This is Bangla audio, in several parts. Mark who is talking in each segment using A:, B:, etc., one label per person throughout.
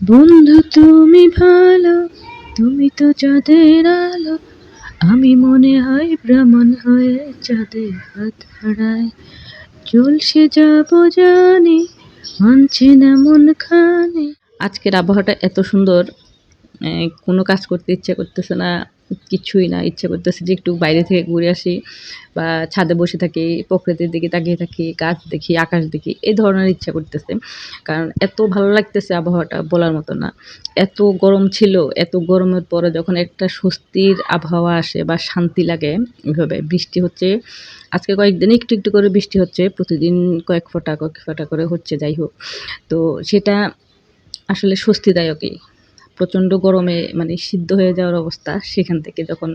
A: বন্ধু, তুমি ভালো, তুমি তো চাঁদের আলো। আমি মনে হয় ভ্রমণ হয়ে চাঁদের হাত হারাই। চলছে যাব জানি, মানছে না মন খানে। আজকের আবহাওয়াটা এত সুন্দর কোনো কাজ করতে ইচ্ছে করতেছে না। কিছুই না, ইচ্ছে করতেছে যে একটু বাইরে থেকে ঘুরে আসি বা ছাদে বসে থাকি, প্রকৃতির দিকে তাকিয়ে থাকি, গাছ দেখি, আকাশ দেখি, এই ধরনের ইচ্ছা করতেছে। কারণ এত ভালো লাগতেছে আবহাওয়াটা বলার মতো না। এত গরম ছিল, এত গরমের পরে যখন একটা স্বস্তির আবহাওয়া আসে বা শান্তি লাগে ওইভাবে, বৃষ্টি হচ্ছে, আজকে কয়েকদিন একটু একটু করে বৃষ্টি হচ্ছে, প্রতিদিন কয়েক ফোঁটা কয়েক ফোঁটা করে হচ্ছে, যাই হোক। তো সেটা আসলে স্বস্তিদায়কই। প্রচণ্ড গরমে মানে সিদ্ধ হয়ে যাওয়ার অবস্থা। সেখান থেকে যখন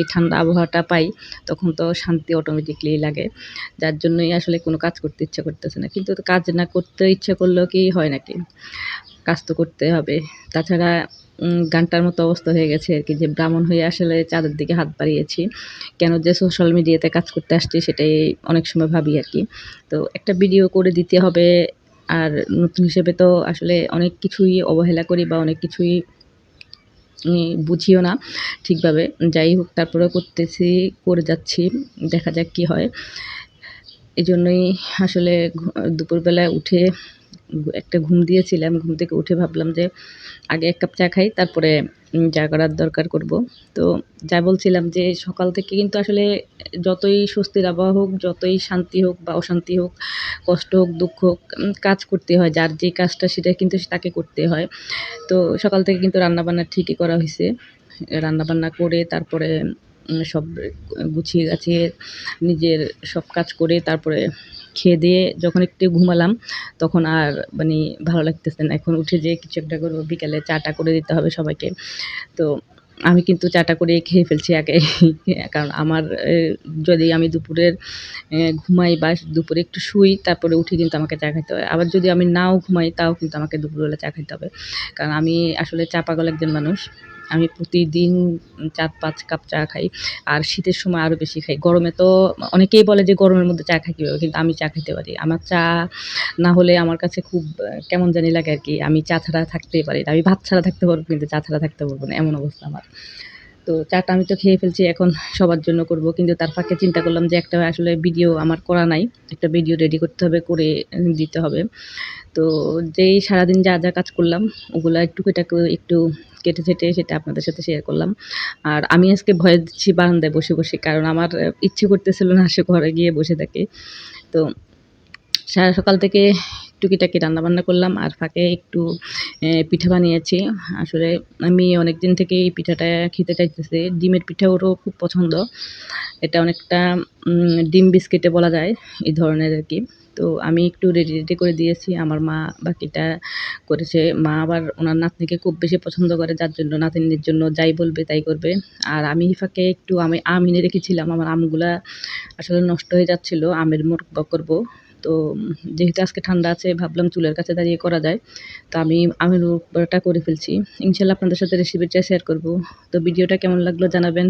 A: এই ঠান্ডা আবহাওয়াটা পাই, তখন তো শান্তি অটোমেটিকলি লাগে। যার জন্যই আসলে কোনো কাজ করতে ইচ্ছা করতেছে না। কিন্তু কাজ না করতে ইচ্ছা করলেও কি হয় নাকি? কাজ তো করতে হবে। তাছাড়া গানটার মতো অবস্থা হয়ে গেছে আর কি যে ব্রাহ্মণ হয়ে আসলে চাঁদের দিকে হাত বাড়িয়েছি। কেন যে সোশ্যাল মিডিয়াতে কাজ করতে আসছি সেটাই অনেক সময় ভাবি আর কি। তো একটা ভিডিও করে দিতে হবে আর নতুন হিসেবে তো আসলে অনেক কিছুই অবহেলা করি বা অনেক কিছুই বুঝিও না ঠিকভাবে। যাই হোক, তারপরেও করতেছি, করে যাচ্ছি, দেখা যাক কি হয়। এই জন্যই আসলে দুপুরবেলায় উঠে একটা ঘুম দিয়েছিলাম। ঘুম থেকে উঠে ভাবলাম যে আগে এক কাপ চা খাই, তারপরে যা করার দরকার করব। তো যা বলছিলাম যে সকাল থেকে কিন্তু আসলে যতই স্বস্তির আবহাওয়া হোক, যতই শান্তি হোক বা অশান্তি হোক, কষ্ট হোক, দুঃখ হোক কাজ করতে হয়, যার যে কাজটা সেটা কিন্তু তাকে করতে হয়। তো সকাল থেকে কিন্তু রান্নাবান্না ঠিকই করা হয়েছে রান্নাবান্না করে তারপরে সব গুছিয়ে গাছিয়ে নিজের সব কাজ করে তারপরে খেয়ে দিয়ে যখন একটু ঘুমালাম, তখন আর মানে ভালো লাগতেছে না। এখন উঠে যে কিছু একটা করব, বিকালে চাটা করে দিতে হবে সবাইকে। তো আমি কিন্তু চাটা করে খেয়ে ফেলছি আগে। কারণ আমার যদি আমি দুপুরের ঘুমাই বা দুপুরে একটু শুই, তারপরে উঠে কিন্তু আমাকে চা খাইতে হবে আবার যদি আমি নাও ঘুমাই, তাও কিন্তু আমাকে দুপুরবেলা চা খাইতে হবে। কারণ আমি আসলে চা পাগল একজন মানুষ। আমি প্রতিদিন চার পাঁচ কাপ চা খাই আর শীতের সময় আরও বেশি খাই। গরমে তো অনেকেই বলে যে গরমের মধ্যে চা খাই কীভাবে কিন্তু আমি চা খেতে পারি। আমার চা না হলে আমার কাছে খুব, কেমন জানি লাগে আর কি। আমি চা ছাড়া থাকতেই পারি না। আমি ভাত ছাড়া থাকতে পারব, কিন্তু চা ছাড়া থাকতে পারব না। এমন অবস্থা আমার। তো চাটা আমি তো খেয়ে ফেলছি, এখন সবার জন্য করব। কিন্তু তার ফাঁকে চিন্তা করলাম যে একটা আসলে ভিডিও আমার করা নাই, একটা ভিডিও রেডি করতে হবে, করে দিতে হবে। তো যেই সারাদিন যা যা কাজ করলাম, ওগুলো একটু কেটে একটু কেটে ছেটে সেটা আপনাদের সাথে শেয়ার করলাম। আর আমি আজকে ভয় দিচ্ছি বারান্দায় বসে বসে, কারণ আমার ইচ্ছে করতেছিল না সে ঘরে গিয়ে বসে থাকে। তো সারা সকাল থেকে টুকিটাকি রান্নাবান্না করলাম আর ফাঁকে একটু পিঠা বানিয়েছি। আসলে আমি অনেক দিন থেকে এই পিঠাটা খেতে চাইতেছি। ডিমের পিঠা ওরও খুব পছন্দ। এটা অনেকটা ডিম বিস্কিটে বলা যায় এই ধরনের আর কি। তো আমি একটু রেডি রেডি করে দিয়েছি। আমার মা বাকিটা করেছে। মা আবার ওনার নাতনিকে খুব বেশি পছন্দ করে, যার জন্য নাতনির জন্য যাই বলবে তাই করবে। আর আমি ফাঁকে একটু আমি আম এনে রেখেছিলাম। আমার আমগুলা আসলে নষ্ট হয়ে যাচ্ছিল। আমের মোরব্বা করব। তো যেহেতু আজকে ঠান্ডা আছে, ভাবলাম চুলের কাছে দাঁড়িয়ে করা যায়। তো আমি আমি রূপটা করে ফেলছি। ইনশাল্লাহ আপনাদের সাথে রেসিপিটা শেয়ার করব। তো ভিডিওটা কেমন লাগল জানাবেন।